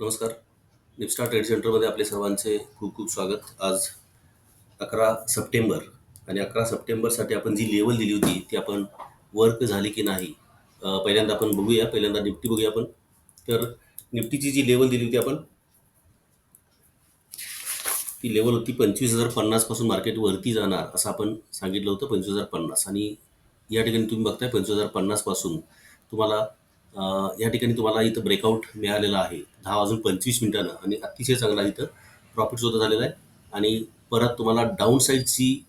नमस्कार. निपस्टार ट्रेड सेंटरमध्ये आपले सर्वांचे खूप खूप स्वागत. आज अकरा सप्टेंबर आणि अकरा सप्टेंबरसाठी आपण जी लेवल दिली होती ती आपण वर्क झाली की नाही पहिल्यांदा आपण बघूया. पहिल्यांदा निफ्टी बघूया आपण. तर निफ्टीची जी लेवल दिली होती आपण ती लेवल होती पंचवीस हजार पन्नासपासून मार्केट वरती जाणार असं आपण सांगितलं होतं पंचवीस हजार पन्नास. आणि या ठिकाणी तुम्ही बघताय पंचवीस हजार पन्नासपासून तुम्हाला या ठिकाणी तुम्हाला इथं ब्रेकआउट मिळालेला आहे. दहा वाजून पंचवीस मिनिटानं आणि अतिशय चांगला इथं प्रॉफिट सुद्धा झालेला आहे. आणि परत तुम्हाला डाऊन साईडची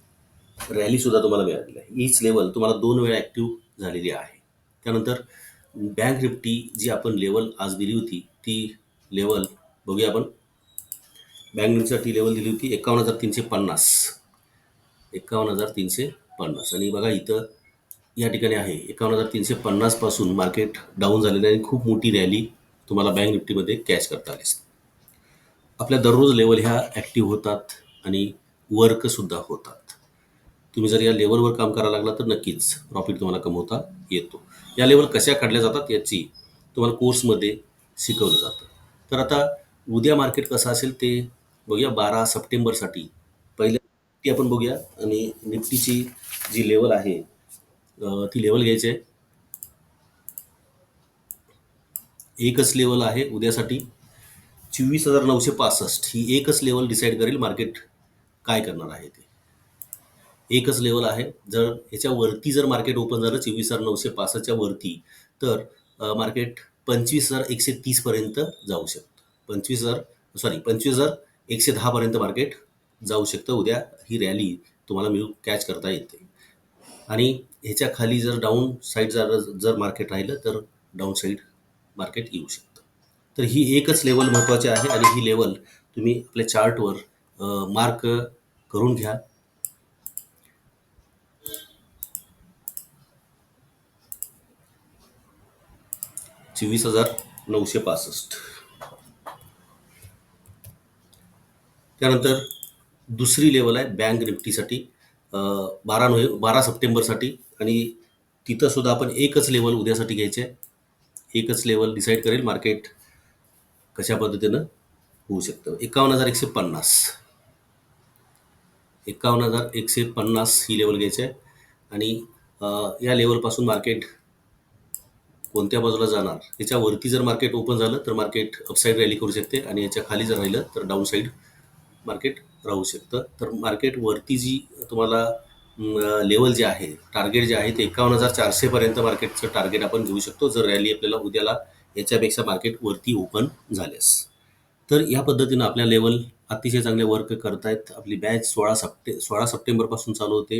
रॅली सुद्धा तुम्हाला मिळालेली आहे. हीच लेवल तुम्हाला दोन वेळा ॲक्टिव्ह झालेली आहे. त्यानंतर बँक निफ्टी जी आपण लेवल आज दिली होती ती लेवल बघूया आपण. बँक निफ्टीसाठी लेवल दिली होती एकावन्न हजार तीनशे पन्नास. एकावन्न हजार तीनशे पन्नास. आणि बघा इथं या ठिकाणी आहे. एकावन्न हजार तीनशे पन्नासपासून मार्केट डाऊन झालेलं आहे आणि खूप मोठी रॅली तुम्हाला बँक निफ्टीमध्ये कॅच करता आली. आपल्या दररोज लेवल ह्या ॲक्टिव्ह होतात आणि वर्कसुद्धा होतात. तुम्ही जर या लेवलवर काम करायला लागला तर नक्कीच प्रॉफिट तुम्हाला कमवता येतो. या लेवल कशा काढल्या जातात याची तुम्हाला कोर्समध्ये शिकवलं जातं. तर आता उद्या मार्केट कसं असेल ते बघूया. बारा सप्टेंबरसाठी पहिल्या ती आपण बघूया आणि निफ्टीची जी लेवल आहे ती लेवल घ्यायची आहे. एकच लेवल आहे उद्यासाठी. चोवीस हजार नऊशे पासष्ट. ही एकच लेवल डिसाईड करेल मार्केट काय करणार आहे ते. एकच लेवल आहे. जर ह्याच्या वरती जर मार्केट ओपन झालं चोवीस हजार नऊशे पासष्टच्या वरती तर मार्केट पंचवीस हजार एकशे तीसपर्यंत जाऊ शकतं. पंचवीस हजार सॉरी पंचवीस हजार एकशे दहापर्यंत मार्केट जाऊ शकतं. उद्या ही रॅली तुम्हाला मिळू कॅच करता येते. आणि ह्याच्या खाली जर डाऊन साईड जर जर मार्केट राहिलं तर डाऊन साईड मार्केट येऊ शकतं. तर ही एकच लेवल महत्त्वाची आहे आणि ही लेवल तुम्ही आपल्या चार्टवर मार्क करून घ्या. चोवीस हजार नऊशे पासष्ट. त्यानंतर दुसरी लेवल आहे बँक निफ्टीसाठी बारा नोव्हे बारा सप्टेंबरसाठी आणि तिथं सुद्धा आपण एकच लेवल उद्यासाठी घ्यायचे आहे एकच लेवल डिसाईड करेल मार्केट कशा पद्धतीनं होऊ शकतं. एकावन्न हजार एकशे पन्नास. एकावन्न हजार एकशे पन्नास ही लेवल घ्यायची आहे आणि या लेवलपासून मार्केट कोणत्या बाजूला जाणार? याच्यावरती जर मार्केट ओपन झालं तर मार्केट अपसाईड रॅली करू शकते आणि याच्या खाली जर राहिलं तर डाऊन साईड मार्केट राहू शकतं. तर मार्केट वरती जी तुम्हाला लेवल जे आहे टार्गेट जे आहे ते एकावन्न हजार चारशेपर्यंत मार्केटचं टार्गेट आपण घेऊ शकतो. जर रॅली आपल्याला उद्याला याच्यापेक्षा मार्केट वरती ओपन झाल्यास. तर या पद्धतीनं आपल्या लेवल अतिशय चांगले वर्क करतायत. आपली बॅच सोळा सप्टे सोळा सप्टेंबरपासून चालू होते.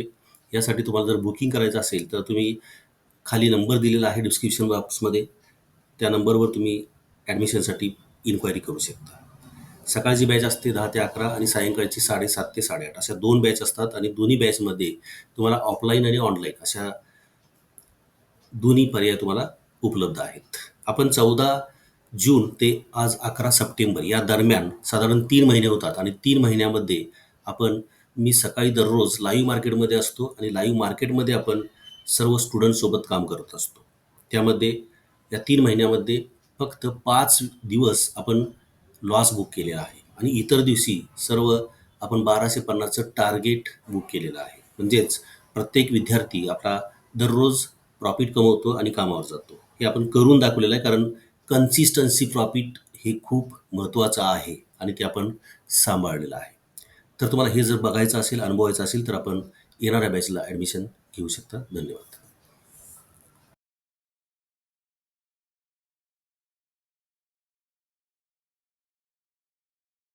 यासाठी तुम्हाला जर बुकिंग करायचं असेल तर तुम्ही खाली नंबर दिलेला आहे डिस्क्रिप्शन बॉक्समध्ये त्या नंबरवर तुम्ही ॲडमिशनसाठी इन्क्वायरी करू शकता. सकाळची बॅच असते दहा ते अकरा आणि सायंकाळची साडेसात ते साडेआठ. अशा दोन बॅच असतात आणि दोन्ही बॅचमध्ये तुम्हाला ऑफलाईन आणि ऑनलाईन अशा दोन्ही पर्याय तुम्हाला उपलब्ध आहेत. आपण चौदा जून ते आज अकरा सप्टेंबर या दरम्यान साधारण तीन महिने होतात आणि तीन महिन्यामध्ये आपण मी सकाळी दररोज लाईव्ह मार्केटमध्ये असतो आणि लाईव्ह मार्केटमध्ये आपण सर्व स्टुडंटसोबत काम करत असतो. त्यामध्ये या तीन महिन्यामध्ये फक्त पाच दिवस आपण लॉस बुक केलेला आहे. आणि इतर दिवशी सर्व आपण बाराशे पन्नासचं टार्गेट बुक केलेलं आहे. म्हणजेच प्रत्येक विद्यार्थी आपला दररोज प्रॉफिट कमवतो आणि कामावर जातो. हे आपण करून दाखवलेलं आहे कारण कन्सिस्टन्सी प्रॉफिट हे खूप महत्त्वाचं आहे आणि ते आपण सांभाळलेलं आहे. तर तुम्हाला हे जर बघायचं असेल अनुभवायचं असेल तर आपण येणाऱ्या बॅचला ॲडमिशन घेऊ शकता. धन्यवाद.